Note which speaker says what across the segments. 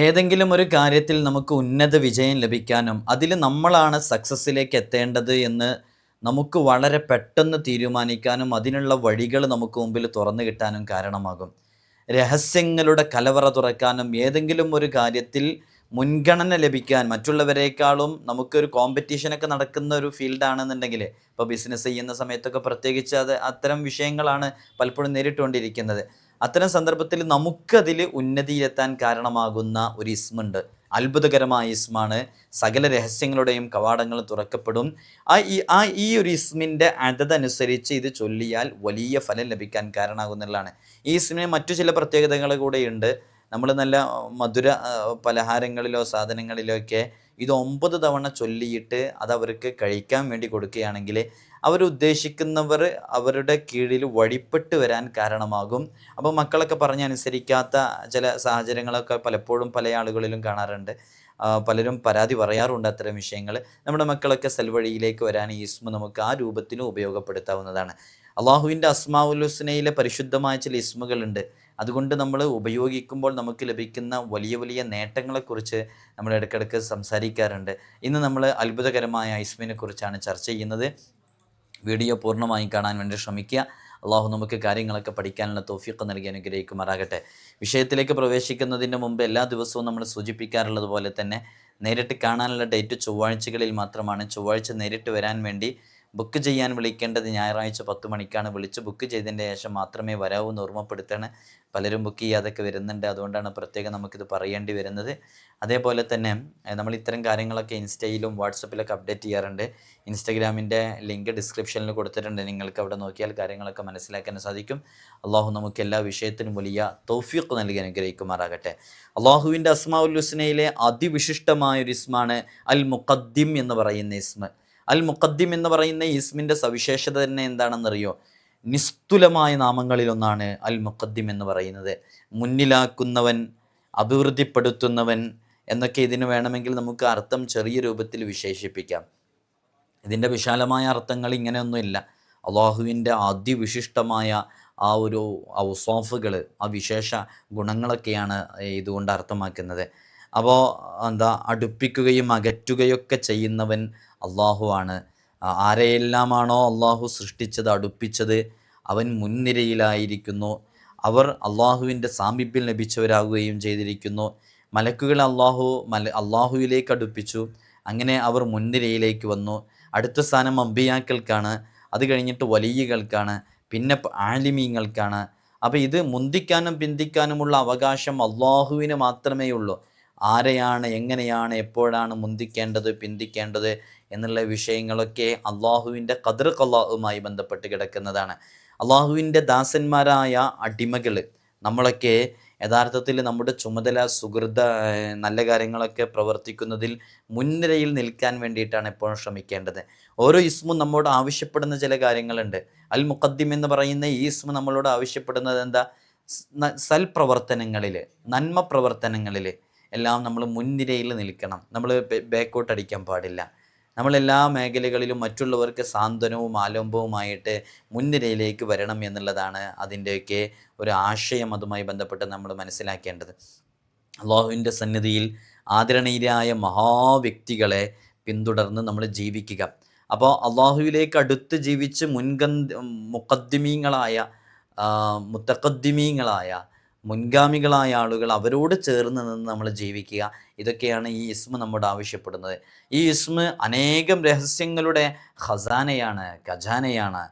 Speaker 1: ഏതെങ്കിലും ഒരു കാര്യത്തിൽ നമുക്ക് ഉന്നത വിജയം ലഭിക്കാനും അതിൽ നമ്മളാണ് സക്സസ്സിലേക്ക് എത്തേണ്ടത് എന്ന് നമുക്ക് വളരെ പെട്ടെന്ന് തീരുമാനിക്കാനും അതിനുള്ള വഴികൾ നമുക്ക് മുമ്പിൽ തുറന്നു കിട്ടാനും കാരണമാകും. രഹസ്യങ്ങളുടെ കലവറ തുറക്കാനും ഏതെങ്കിലും ഒരു കാര്യത്തിൽ മുൻഗണന ലഭിക്കാൻ മറ്റുള്ളവരെക്കാളും നമുക്കൊരു കോമ്പറ്റീഷനൊക്കെ നടക്കുന്ന ഒരു ഫീൽഡാണെന്നുണ്ടെങ്കിൽ ഇപ്പോൾ ബിസിനസ് ചെയ്യുന്ന സമയത്തൊക്കെ പ്രത്യേകിച്ച് അത് അത്തരം വിഷയങ്ങളാണ് പലപ്പോഴും നേരിട്ടുകൊണ്ടിരിക്കുന്നത്. അത്തരം സന്ദർഭത്തിൽ നമുക്കതിൽ ഉന്നതിയിലെത്താൻ കാരണമാകുന്ന ഒരു ഇസ്മുണ്ട്. അത്ഭുതകരമായ ഇസ്മാണ്. സകല രഹസ്യങ്ങളുടെയും കവാടങ്ങൾ തുറക്കപ്പെടും. ആ ഈ ആ ഈ ഒരു ഇസ്മിന്റെ അതനുസരിച്ച് ഇത് ചൊല്ലിയാൽ വലിയ ഫലം ലഭിക്കാൻ കാരണമാകുന്നതാണ് ഈ ഇസ്മിന് മറ്റു ചില പ്രത്യേകതകൾ കൂടെയുണ്ട്. നമ്മൾ നല്ല മധുര പലഹാരങ്ങളിലോ സാധനങ്ങളിലോ ഒക്കെ ഇത് ഒമ്പത് തവണ ചൊല്ലിയിട്ട് അത് അവർക്ക് കഴിക്കാൻ വേണ്ടി കൊടുക്കുകയാണെങ്കിൽ അവരുദ്ദേശിക്കുന്നവർ അവരുടെ കീഴിൽ വഴിപ്പെട്ട് വരാൻ കാരണമാകും. അപ്പോൾ മക്കളൊക്കെ പറഞ്ഞ് അനുസരിക്കാത്ത ചില സാഹചര്യങ്ങളൊക്കെ പലപ്പോഴും പല ആളുകളിലും കാണാറുണ്ട്. പലരും പരാതി പറയാറുണ്ട് അത്തരം വിഷയങ്ങൾ. നമ്മുടെ മക്കളൊക്കെ സെൽവഴിയിലേക്ക് വരാൻ ഈ ഇസ്മ നമുക്ക് ആ രൂപത്തിനും ഉപയോഗപ്പെടുത്താവുന്നതാണ്. അള്ളാഹുവിന്റെ അസ്മാഉൽ ഹുസ്നയിലെ പരിശുദ്ധമായ ചില ഇസ്മുകളുണ്ട് അതുകൊണ്ട് നമ്മൾ ഉപയോഗിക്കുമ്പോൾ നമുക്ക് ലഭിക്കുന്ന വലിയ വലിയ നേട്ടങ്ങളെക്കുറിച്ച് നമ്മൾ ഇടയ്ക്കിടയ്ക്ക് സംസാരിക്കാറുണ്ട്. ഇന്ന് നമ്മൾ അത്ഭുതകരമായ ഐസ്മിനെ കുറിച്ചാണ് ചർച്ച ചെയ്യുന്നത്. വീഡിയോ പൂർണമായി കാണാൻ വേണ്ടി ശ്രമിക്കുക. അള്ളാഹു നമുക്ക് കാര്യങ്ങളൊക്കെ പഠിക്കാനുള്ള തോഫിയൊക്കെ നൽകി അനുഗ്രഹിക്കുമാറാകട്ടെ. വിഷയത്തിലേക്ക് പ്രവേശിക്കുന്നതിന് മുമ്പ് എല്ലാ ദിവസവും നമ്മൾ സൂചിപ്പിക്കാറുള്ളത് പോലെ തന്നെ നേരിട്ട് കാണാനുള്ള ഡേറ്റ് ചൊവ്വാഴ്ചകളിൽ മാത്രമാണ്. ചൊവ്വാഴ്ച നേരിട്ട് വരാൻ വേണ്ടി ബുക്ക് ചെയ്യാൻ വിളിക്കേണ്ടത് ഞായറാഴ്ച പത്ത് മണിക്കാണ്. വിളിച്ച് ബുക്ക് ചെയ്തതിന്റെ ശേഷം മാത്രമേ വരാവൂ എന്ന് ഓർമ്മപ്പെടുത്താണ്. പലരും ബുക്ക് ചെയ്യാതൊക്കെ വരുന്നുണ്ട്. അതുകൊണ്ടാണ് പ്രത്യേകം നമുക്കിത് പറയേണ്ടി വരുന്നത്. അതേപോലെ തന്നെ നമ്മൾ ഇത്തരം കാര്യങ്ങളൊക്കെ ഇൻസ്റ്റയിലും വാട്സപ്പിലൊക്കെ അപ്ഡേറ്റ് ചെയ്യാറുണ്ട്. ഇൻസ്റ്റഗ്രാമിന്റെ ലിങ്ക് ഡിസ്ക്രിപ്ഷനിൽ കൊടുത്തിട്ടുണ്ട്. നിങ്ങൾക്ക് അവിടെ നോക്കിയാൽ കാര്യങ്ങളൊക്കെ മനസ്സിലാക്കാൻ സാധിക്കും. അള്ളാഹു നമുക്ക് എല്ലാ വിഷയത്തിനും വലിയ തൗഫീഖ് നൽകി അനുഗ്രഹിക്കുമാറാകട്ടെ. അള്ളാഹുവിന്റെ അസ്മാഉൽ ഹുസ്നയിലെ അതിവിശിഷ്ടമായൊരു ഇസ്മാണ് അൽ മുഖദ്ദിം എന്ന് പറയുന്ന ഇസ്മ. അൽ മുഖദ്ദിം എന്ന് പറയുന്ന ഇസ്മിന്റെ സവിശേഷത തന്നെ എന്താണെന്നറിയോ? നിസ്തുലമായ നാമങ്ങളിലൊന്നാണ് അൽ മുഖദ്ദിം എന്ന് പറയുന്നത്. മുന്നിലാക്കുന്നവൻ അഭിവൃദ്ധിപ്പെടുത്തുന്നവൻ എന്നൊക്കെ ഇതിന് വേണമെങ്കിൽ നമുക്ക് അർത്ഥം ചെറിയ രൂപത്തിൽ വിശേഷിപ്പിക്കാം. ഇതിന്റെ വിശാലമായ അർത്ഥങ്ങൾ ഇങ്ങനെയൊന്നുമില്ല. അള്ളാഹുവിന്റെ അതിവിശിഷ്ടമായ ആ ഒരു ഔസോഫുകൾ ആ വിശേഷ ഗുണങ്ങളൊക്കെയാണ് ഇതുകൊണ്ട് അർത്ഥമാക്കുന്നത്. അപ്പോൾ എന്താ അടുപ്പിക്കുകയും അകറ്റുകയൊക്കെ ചെയ്യുന്നവൻ അള്ളാഹു ആണ്. ആ, ആരെയെല്ലാമാണോ അള്ളാഹു സൃഷ്ടിച്ചത് അടുപ്പിച്ചത് അവൻ മുൻനിരയിലായിരിക്കുന്നു. അവർ അള്ളാഹുവിന്റെ സാമീപ്യം ലഭിച്ചവരാകുകയും ചെയ്തിരിക്കുന്നു. മലക്കുകളെ അള്ളാഹു മല അള്ളാഹുവിലേക്ക് അടുപ്പിച്ചു. അങ്ങനെ അവർ മുൻനിരയിലേക്ക് വന്നു. അടുത്ത സ്ഥാനം അമ്പിയാക്കൾക്കാണ്. അത് കഴിഞ്ഞിട്ട് വലിയകൾക്കാണ്. പിന്നെ ആലിമീങ്ങൾക്കാണ്. അപ്പോൾ ഇത് മുന്തിക്കാനും പിന്തിക്കാനുമുള്ള അവകാശം അള്ളാഹുവിന് മാത്രമേ ഉള്ളൂ ആരെയാണ് എങ്ങനെയാണ് എപ്പോഴാണ് മുന്തിക്കേണ്ടത് പിന്തിക്കേണ്ടത് എന്നുള്ള വിഷയങ്ങളൊക്കെ അള്ളാഹുവിന്റെ കതിർ കൊള്ളാഹുമായി ബന്ധപ്പെട്ട് കിടക്കുന്നതാണ്. അള്ളാഹുവിന്റെ ദാസന്മാരായ അടിമകൾ നമ്മളൊക്കെ യഥാർത്ഥത്തിൽ നമ്മുടെ ചുമതല സുഹൃത നല്ല കാര്യങ്ങളൊക്കെ പ്രവർത്തിക്കുന്നതിൽ മുൻനിരയിൽ നിൽക്കാൻ വേണ്ടിയിട്ടാണ് എപ്പോഴും ശ്രമിക്കേണ്ടത്. ഓരോ ഇസ്മും നമ്മോട് ആവശ്യപ്പെടുന്ന ചില കാര്യങ്ങളുണ്ട്. അൽ മുഖദ്ദിം എന്ന് പറയുന്ന ഈ ഇസ്മു നമ്മളോട് ആവശ്യപ്പെടുന്നത് എന്താ? സൽപ്രവർത്തനങ്ങളിൽ നന്മ പ്രവർത്തനങ്ങളിൽ എല്ലാം നമ്മൾ മുൻനിരയിൽ നിൽക്കണം. നമ്മൾ ബാക്കോട്ട് അടിക്കാൻ പാടില്ല. നമ്മളെല്ലാ മേഖലകളിലും മറ്റുള്ളവർക്ക് സാന്ത്വനവും ആലംബവുമായിട്ട് മുൻനിരയിലേക്ക് വരണം എന്നുള്ളതാണ് അതിന്റെയൊക്കെ ഒരു ആശയം അതുമായി ബന്ധപ്പെട്ട് നമ്മൾ മനസ്സിലാക്കേണ്ടത്. അള്ളാഹുവിന്റെ സന്നിധിയിൽ ആദരണീയരായ മഹാവ്യക്തികളെ പിന്തുടർന്ന് നമ്മൾ ജീവിക്കുക. അപ്പോൾ അള്ളാഹുവിലേക്ക് അടുത്ത് ജീവിച്ച് മുൻഗന്ധ മുക്കദ്ദിമീങ്ങളായ മുത്തക്കദ്ദിമീങ്ങളായ മുൻഗാമികളായ ആളുകൾ അവരോട് ചേർന്ന് നിന്ന് നമ്മൾ ജീവിക്കുക. ഇതൊക്കെയാണ് ഈ ഇസ്മ നമ്മോട് ആവശ്യപ്പെടുന്നത്. ഈ ഇസ്മ അനേകം രഹസ്യങ്ങളുടെ ഖസാനയാണ് ഖജാനയാണ്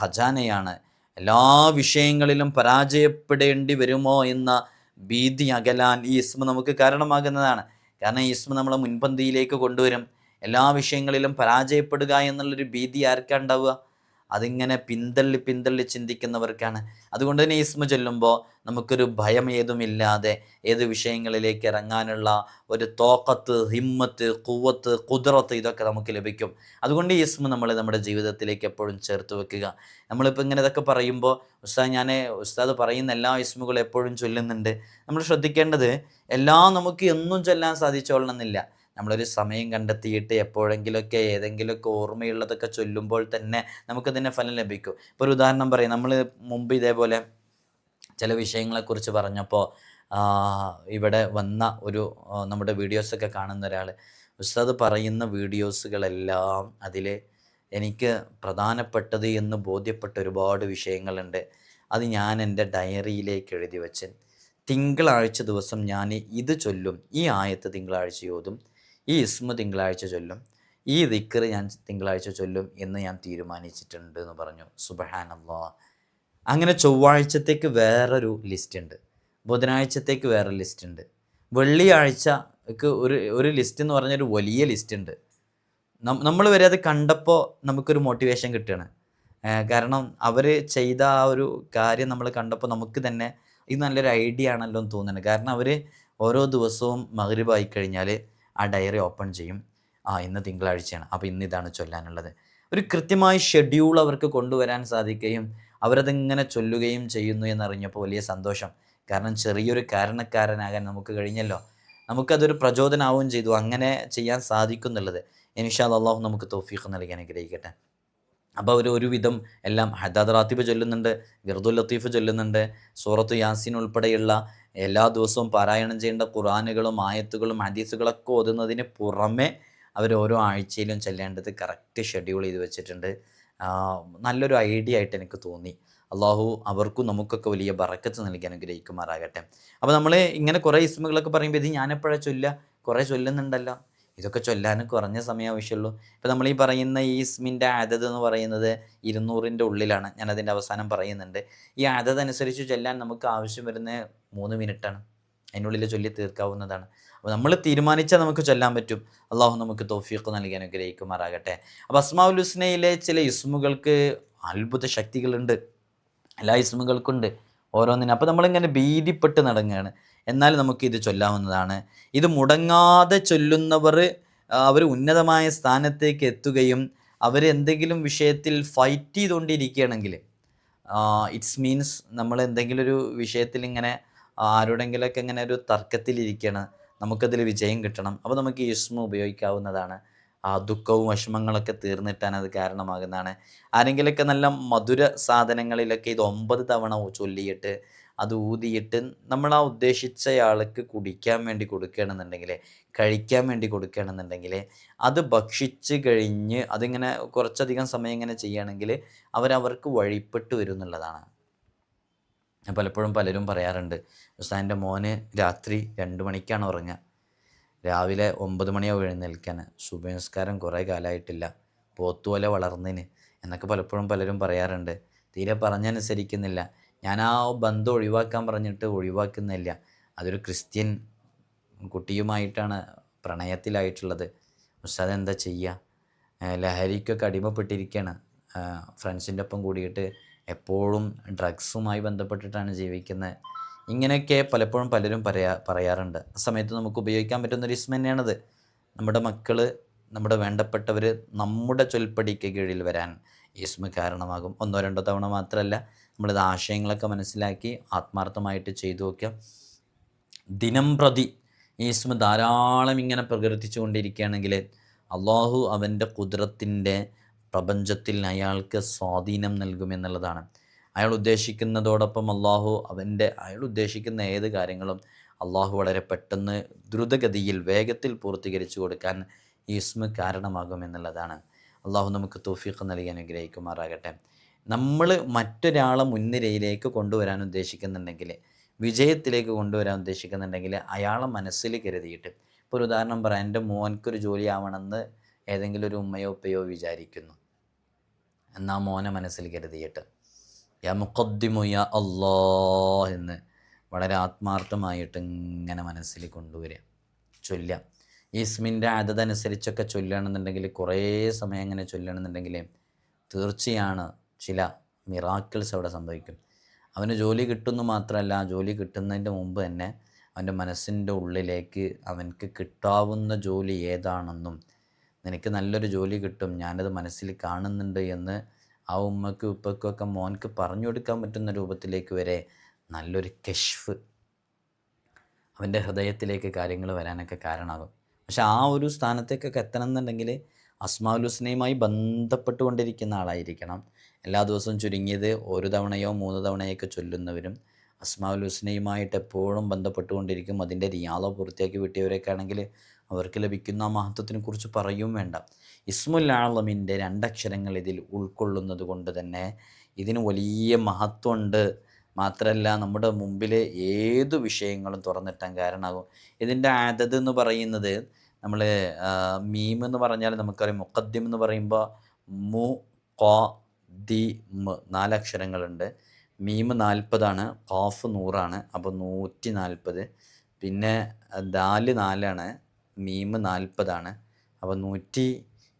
Speaker 1: ഖജാനയാണ്. എല്ലാ വിഷയങ്ങളിലും പരാജയപ്പെടേണ്ടി വരുമോ എന്ന ഭീതി അകലാൻ ഈ ഇസ്മ നമുക്ക് കാരണമാകുന്നതാണ്. കാരണം ഈ ഇസ്മ നമ്മളെ മുൻപന്തിയിലേക്ക് കൊണ്ടുവരും. എല്ലാ വിഷയങ്ങളിലും പരാജയപ്പെടുക എന്നുള്ളൊരു ഭീതി ആർക്കാ ഉണ്ടാവുക? അതിങ്ങനെ പിന്തള്ളി പിന്തള്ളി ചിന്തിക്കുന്നവർക്കാണ്. അതുകൊണ്ട് തന്നെ ഇസ്മ ചൊല്ലുമ്പോൾ നമുക്കൊരു ഭയം ഏതുമില്ലാതെ ഏത് വിഷയങ്ങളിലേക്ക് ഇറങ്ങാനുള്ള ഒരു തോക്കത്ത് ഹിമ്മത്ത് കുവത്ത് കുതിരത്ത് ഇതൊക്കെ നമുക്ക് ലഭിക്കും. അതുകൊണ്ട് ഈസ്മ നമ്മൾ നമ്മുടെ ജീവിതത്തിലേക്ക് എപ്പോഴും ചേർത്ത് വെക്കുക. നമ്മളിപ്പോൾ ഇങ്ങനെ ഇതൊക്കെ പറയുമ്പോൾ ഉസ്താദ് ഞാൻ ഉസ്താദ് പറയുന്ന എല്ലാ ഇസ്മുകളും എപ്പോഴും ചൊല്ലുന്നുണ്ട്. നമ്മൾ ശ്രദ്ധിക്കേണ്ടത് എല്ലാം നമുക്ക് എന്നും ചൊല്ലാൻ സാധിച്ചോളണമെന്നില്ല നമ്മളൊരു സമയം കണ്ടെത്തിയിട്ട് എപ്പോഴെങ്കിലുമൊക്കെ ഏതെങ്കിലുമൊക്കെ ഓർമ്മയുള്ളതൊക്കെ ചൊല്ലുമ്പോൾ തന്നെ നമുക്കതിന്റെ ഫലം ലഭിക്കും. ഇപ്പോൾ ഒരു ഉദാഹരണം പറയും. നമ്മൾ മുമ്പ് ഇതേപോലെ ചില വിഷയങ്ങളെക്കുറിച്ച് പറഞ്ഞപ്പോൾ ഇവിടെ വന്ന ഒരു നമ്മുടെ വീഡിയോസൊക്കെ കാണുന്ന ഒരാൾ ഉസ്താദ് പറയുന്ന വീഡിയോസുകളെല്ലാം അതിൽ എനിക്ക് പ്രധാനപ്പെട്ടത് എന്ന് ബോധ്യപ്പെട്ട ഒരുപാട് വിഷയങ്ങളുണ്ട്. അത് ഞാൻ എന്റെ ഡയറിയിലേക്ക് എഴുതി വച്ചൻ തിങ്കളാഴ്ച ദിവസം ഞാൻ ഇത് ചൊല്ലും. ഈ ആയത്ത് തിങ്കളാഴ്ച ഓതും ഈ ഇസ്മ തിങ്കളാഴ്ച ചൊല്ലും. ഈ ദിക്കർ ഞാൻ തിങ്കളാഴ്ച ചൊല്ലും എന്ന് ഞാൻ തീരുമാനിച്ചിട്ടുണ്ട് എന്ന് പറഞ്ഞു. സുബഹാനല്ലാ. അങ്ങനെ ചൊവ്വാഴ്ചത്തേക്ക് വേറൊരു ലിസ്റ്റ് ഉണ്ട്. ബുധനാഴ്ചത്തേക്ക് വേറെ ലിസ്റ്റ് ഉണ്ട്. വെള്ളിയാഴ്ചക്ക് ഒരു ഒരു ലിസ്റ്റ് എന്ന് പറഞ്ഞൊരു വലിയ ലിസ്റ്റ് ഉണ്ട്. നമ്മൾ വരെ അത് കണ്ടപ്പോൾ നമുക്കൊരു മോട്ടിവേഷൻ കിട്ടുകയാണ്. കാരണം അവർ ചെയ്ത ആ ഒരു കാര്യം നമ്മൾ കണ്ടപ്പോൾ നമുക്ക് തന്നെ ഇത് നല്ലൊരു ഐഡിയ ആണല്ലോ എന്ന് തോന്നുന്നുണ്ട്. കാരണം അവർ ഓരോ ദിവസവും മകരിബായി കഴിഞ്ഞാൽ ആ ഡയറി ഓപ്പൺ ചെയ്യും. ആ ഇന്ന് തിങ്കളാഴ്ചയാണ്. അപ്പോൾ ഇന്ന് ഇതാണ് ചൊല്ലാനുള്ളത്. ഒരു കൃത്യമായ ഷെഡ്യൂൾ അവർക്ക് കൊണ്ടുവരാൻ സാധിക്കുകയും അവരതിങ്ങനെ ചൊല്ലുകയും ചെയ്യുന്നു എന്നറിഞ്ഞപ്പോൾ വലിയ സന്തോഷം. കാരണം ചെറിയൊരു കാരണക്കാരനാകാൻ നമുക്ക് കഴിഞ്ഞല്ലോ. നമുക്കതൊരു പ്രചോദനമാവുകയും ചെയ്തു. അങ്ങനെ ചെയ്യാൻ സാധിക്കുന്നുള്ളത്. ഇൻഷാ അള്ളാഹു നമുക്ക് തോഫീഖ് നൽകാൻ ആഗ്രഹിക്കട്ടെ അപ്പോൾ അവർ ഒരുവിധം എല്ലാം ഹദാദ് റാത്തിബ് ചൊല്ലുന്നുണ്ട് ഗിർദുൽ ലത്തീഫ് ചൊല്ലുന്നുണ്ട് സൂറത്ത് യാസിൻ ഉൾപ്പെടെയുള്ള എല്ലാ ദിവസവും പാരായണം ചെയ്യേണ്ട ഖുറാനുകളും ആയത്തുകളും ഹദീസുകളൊക്കെ ഓതുന്നതിന് പുറമെ അവർ ഓരോ ആഴ്ചയിലും ചെല്ലേണ്ടത് കറക്റ്റ് ഷെഡ്യൂൾ ചെയ്ത് വെച്ചിട്ടുണ്ട്. നല്ലൊരു ഐഡിയ ആയിട്ട് എനിക്ക് തോന്നി. അള്ളാഹു അവർക്കും നമുക്കൊക്കെ വലിയ ബറക്കത്ത് നൽകി അനുഗ്രഹിക്കുമാറാകട്ടെ. അപ്പോൾ നമ്മൾ ഇങ്ങനെ കുറേ ഇസ്മുകളൊക്കെ പറയുമ്പോൾ ഇത് ഞാനെപ്പോഴാണ് ചൊല്ലുക? കുറേ ചൊല്ലുന്നുണ്ടല്ലോ. ഇതൊക്കെ ചൊല്ലാനും കുറഞ്ഞ സമയം ആവശ്യമുള്ളൂ ഇപ്പോൾ നമ്മൾ ഈ പറയുന്ന ഈ ഇസ്മിന്റെ ആദത് എന്ന് പറയുന്നത് ഇരുന്നൂറിന്റെ ഉള്ളിലാണ്. ഞാൻ അതിന്റെ അവസാനം പറയുന്നുണ്ട്. ഈ ആദത് അനുസരിച്ച് ചൊല്ലാൻ നമുക്ക് ആവശ്യം വരുന്ന മൂന്ന് മിനിറ്റാണ്. അതിനുള്ളിൽ ചൊല്ലി തീർക്കാവുന്നതാണ്. അപ്പോൾ നമ്മൾ തീരുമാനിച്ചാൽ നമുക്ക് ചൊല്ലാൻ പറ്റും. അള്ളാഹു നമുക്ക് തോഫീഖ് നൽകി അനുഗ്രഹിക്കുമാറാകട്ടെ. അപ്പോൾ അസ്മാവുൽ ഹുസ്നയിലെ ചില ഇസ്മുകൾക്ക് അത്ഭുത ശക്തികളുണ്ട്. എല്ലാ ഇസ്മുകൾക്കുണ്ട്. ഓരോന്നിനും. അപ്പോൾ നമ്മളിങ്ങനെ ഭീതിപ്പെട്ട് നടങ്ങുകയാണ് എന്നാൽ ഇത് ചൊല്ലാവുന്നതാണ്. ഇത് മുടങ്ങാതെ ചൊല്ലുന്നവർ അവർ ഉന്നതമായ സ്ഥാനത്തേക്ക് എത്തുകയും അവർ എന്തെങ്കിലും വിഷയത്തിൽ ഫൈറ്റ് ചെയ്തുകൊണ്ടിരിക്കുകയാണെങ്കിൽ ഇറ്റ്സ് മീൻസ് നമ്മൾ എന്തെങ്കിലും ഒരു വിഷയത്തിൽ ഇങ്ങനെ ആരോടെങ്കിലൊക്കെ ഇങ്ങനെ ഒരു തർക്കത്തിലിരിക്കുകയാണ്. നമുക്കതിൽ വിജയം കിട്ടണം. അപ്പോൾ നമുക്ക് ഈ ഉപയോഗിക്കാവുന്നതാണ്. ആ ദുഃഖവും വിഷമങ്ങളൊക്കെ തീർന്നിട്ടാൻ അത് കാരണമാകുന്നതാണ്. ആരെങ്കിലൊക്കെ നല്ല മധുര സാധനങ്ങളിലൊക്കെ ഇത് ഒമ്പത് തവണ ചൊല്ലിയിട്ട് അത് ഊതിയിട്ട് നമ്മൾ ആ ഉദ്ദേശിച്ചയാൾക്ക് കുടിക്കാൻ വേണ്ടി കൊടുക്കുകയാണെന്നുണ്ടെങ്കിൽ കഴിക്കാൻ വേണ്ടി കൊടുക്കുകയാണെന്നുണ്ടെങ്കിൽ അത് ഭക്ഷിച്ച് കഴിഞ്ഞ് അതിങ്ങനെ കുറച്ചധികം സമയം ഇങ്ങനെ ചെയ്യുകയാണെങ്കിൽ അവരവർക്ക് വഴിപ്പെട്ട് വരും എന്നുള്ളതാണ് പലപ്പോഴും പലരും പറയാറുണ്ട് ഉസ്താന്റെ മോന് രാത്രി രണ്ട് മണിക്കാണ് ഉറങ്ങുക. രാവിലെ ഒമ്പത് മണിയാവും എഴുന്നേൽക്കാൻ ശുഭനമസ്കാരം കുറേ കാലമായിട്ടില്ല പോത്തുപോലെ വളർന്നതിന് എന്നൊക്കെ പലപ്പോഴും പലരും പറയാറുണ്ട്. തീരെ പറഞ്ഞനുസരിക്കുന്നില്ല. ഞാൻ ആ ബന്ധം ഒഴിവാക്കാൻ പറഞ്ഞിട്ട് ഒഴിവാക്കുന്നില്ല. അതൊരു ക്രിസ്ത്യൻ കുട്ടിയുമായിട്ടാണ് പ്രണയത്തിലായിട്ടുള്ളത്. ഉസ്താദ് എന്താ ചെയ്യുക ലഹരിക്കൊക്കെ അടിമപ്പെട്ടിരിക്കുകയാണ് ഫ്രണ്ട്സിന്റെ ഒപ്പം കൂടിയിട്ട് എപ്പോഴും ഡ്രഗ്സുമായി ബന്ധപ്പെട്ടിട്ടാണ് ജീവിക്കുന്നത്. ഇങ്ങനെയൊക്കെ പലപ്പോഴും പലരും പറയാ പറയാറുണ്ട്. ആ സമയത്ത് നമുക്ക് ഉപയോഗിക്കാൻ പറ്റുന്ന ഒരു ഇസ്മ തന്നെയാണത്. നമ്മുടെ മക്കൾ നമ്മുടെ വേണ്ടപ്പെട്ടവർ നമ്മുടെ ചൊൽപ്പടിക്ക് കീഴിൽ വരാൻ ഇസ്മ കാരണമാകും. ഒന്നോ രണ്ടോ തവണ മാത്രമല്ല നമ്മളിത് ആശയങ്ങളൊക്കെ മനസ്സിലാക്കി ആത്മാർത്ഥമായിട്ട് ചെയ്തു നോക്കുക. ദിനം പ്രതി ഈസ്മ ധാരാളം ഇങ്ങനെ പ്രകീർത്തിച്ചു കൊണ്ടിരിക്കുകയാണെങ്കിൽ അള്ളാഹു അവന്റെ കുതിരത്തിന്റെ പ്രപഞ്ചത്തിൽ അയാൾക്ക് സ്വാധീനം നൽകുമെന്നുള്ളതാണ് അയാൾ ഉദ്ദേശിക്കുന്നതോടൊപ്പം അള്ളാഹു അവന്റെ അയാൾ ഉദ്ദേശിക്കുന്ന ഏത് കാര്യങ്ങളും അള്ളാഹു വളരെ പെട്ടെന്ന് ദ്രുതഗതിയിൽ വേഗത്തിൽ പൂർത്തീകരിച്ചു കൊടുക്കാൻ ഈ ഇസ്മ കാരണമാകുമെന്നുള്ളതാണ് അള്ളാഹു നമുക്ക് തൗഫീഖ് നൽകി അനുഗ്രഹിക്കുമാറാകട്ടെ. നമ്മൾ മറ്റൊരാളെ മുൻനിരയിലേക്ക് കൊണ്ടുവരാൻ ഉദ്ദേശിക്കുന്നുണ്ടെങ്കിൽ വിജയത്തിലേക്ക് കൊണ്ടുവരാൻ ഉദ്ദേശിക്കുന്നുണ്ടെങ്കിൽ അയാളെ മനസ്സിൽ കരുതിയിട്ട്. ഇപ്പോൾ ഒരു ഉദാഹരണം പറയാം. എന്റെ മോൻക്കൊരു ജോലി ആവണമെന്ന് ഏതെങ്കിലും ഒരു ഉമ്മയോ ഉപ്പയോ വിചാരിക്കുന്നു. എന്നാൽ മോനെ മനസ്സിൽ കരുതിയിട്ട്. യാ മുഖദ്ദിമു യാ അല്ലാ എന്ന് വളരെ ആത്മാർത്ഥമായിട്ട് ഇങ്ങനെ മനസ്സിൽ കൊണ്ടുവരിക. ചൊല്ലുക. ഈ ഇസ്മിന്റെ അതനുസരിച്ചൊക്കെ ചൊല്ലണമെന്നുണ്ടെങ്കിൽ കുറേ സമയം അങ്ങനെ ചൊല്ലണമെന്നുണ്ടെങ്കിൽ തീർച്ചയാണ് ചില മിറാക്കിൾസ് അവിടെ സംഭവിക്കും. അവന് ജോലി കിട്ടുന്നു മാത്രമല്ല ജോലി കിട്ടുന്നതിന്റെ മുമ്പ് തന്നെ അവന്റെ മനസ്സിന്റെ ഉള്ളിലേക്ക് അവനക്ക് കിട്ടാവുന്ന ജോലി ഏതാണെന്നും നിനക്ക് നല്ലൊരു ജോലി കിട്ടും ഞാനത് മനസ്സിൽ കാണുന്നുണ്ട് എന്ന് ആ ഉമ്മക്കും ഉപ്പക്കും ഒക്കെ മോൻക്ക് പറഞ്ഞു കൊടുക്കാൻ പറ്റുന്ന രൂപത്തിലേക്ക് വരെ നല്ലൊരു കെഷ്ഫ് അവന്റെ ഹൃദയത്തിലേക്ക് കാര്യങ്ങൾ വരാനൊക്കെ കാരണമാകും. പക്ഷെ ആ ഒരു സ്ഥാനത്തേക്കൊക്കെ എത്തണം എന്നുണ്ടെങ്കിൽ അസ്മാഉൽ ഹുസ്നയുമായി ബന്ധപ്പെട്ടുകൊണ്ടിരിക്കുന്ന ആളായിരിക്കണം. എല്ലാ ദിവസവും ചുരുങ്ങിയത് ഒരു തവണയോ മൂന്ന് തവണയൊക്കെ ചൊല്ലുന്നവരും അസ്മാഉൽ ഹുസ്നയുമായിട്ട് എപ്പോഴും ബന്ധപ്പെട്ടുകൊണ്ടിരിക്കും. അതിന്റെ റിയാദ പൂർത്തിയാക്കി വിട്ടിയവരൊക്കെ ആണെങ്കിൽ അവർക്ക് ലഭിക്കുന്ന ആ മഹത്വത്തിനെ കുറിച്ച് പറയും വേണ്ട. ഇസ്മുൽ ആളമിന്റെ രണ്ടക്ഷരങ്ങൾ ഇതിൽ ഉൾക്കൊള്ളുന്നത് കൊണ്ട് തന്നെ ഇതിന് വലിയ മഹത്വമുണ്ട്. മാത്രമല്ല നമ്മുടെ മുമ്പിൽ ഏത് വിഷയങ്ങളും തുറന്നിട്ടാൻ കാരണമാകും. ഇതിന്റെ ആദത് എന്ന് പറയുന്നത് നമ്മൾ മീം എന്ന് പറഞ്ഞാൽ നമുക്കറിയാം. മുക്കദ്യം എന്ന് പറയുമ്പോൾ മു കോ ദി നാലക്ഷരങ്ങളുണ്ട്. മീം നാൽപ്പതാണ് കാഫ് നൂറാണ് അപ്പോൾ നൂറ്റി നാൽപ്പത് പിന്നെ ദാൽ നാലാണ് മീമ് നാൽപ്പതാണ് അപ്പോൾ നൂറ്റി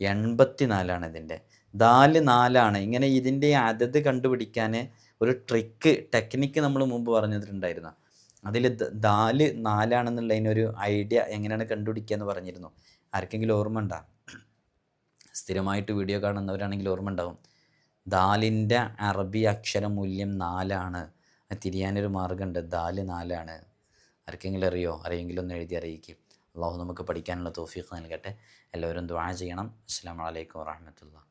Speaker 1: എൺപത്തി നാലാണ് ഇതിന്റെ. ദാൽ നാലാണ് ഇങ്ങനെ ഇതിന്റെ അതത് കണ്ടുപിടിക്കാൻ ഒരു ട്രിക്ക് ടെക്നിക്ക് നമ്മൾ മുമ്പ് പറഞ്ഞിട്ടുണ്ടായിരുന്നു. അതിൽ ദാൽ നാലാണെന്നുള്ളതിനൊരു ഐഡിയ എങ്ങനെയാണ് കണ്ടുപിടിക്കുക എന്ന് പറഞ്ഞിരുന്നു. ആർക്കെങ്കിലും ഓർമ്മ ഉണ്ടാ സ്ഥിരമായിട്ട് വീഡിയോ കാണുന്നവരാണെങ്കിൽ ഓർമ്മ ഉണ്ടാവും ദാലിന്റെ അറബി അക്ഷര അക്ഷരമൂല്യം നാലാണ്. തിരിയാനൊരു മാർഗമുണ്ട് ദാൽ നാലാണ്. ആർക്കെങ്കിലും അറിയോ? അറിയെങ്കിലും ഒന്ന് എഴുതി അറിയിക്കും. അള്ളാഹു നമുക്ക് പഠിക്കാനുള്ള തോഫീഖ് നൽകട്ടെ. എല്ലാവരും ദ്വാ ചെയ്യണം. അസ്സാം വലൈക്കും വാഹമത്തുള്ള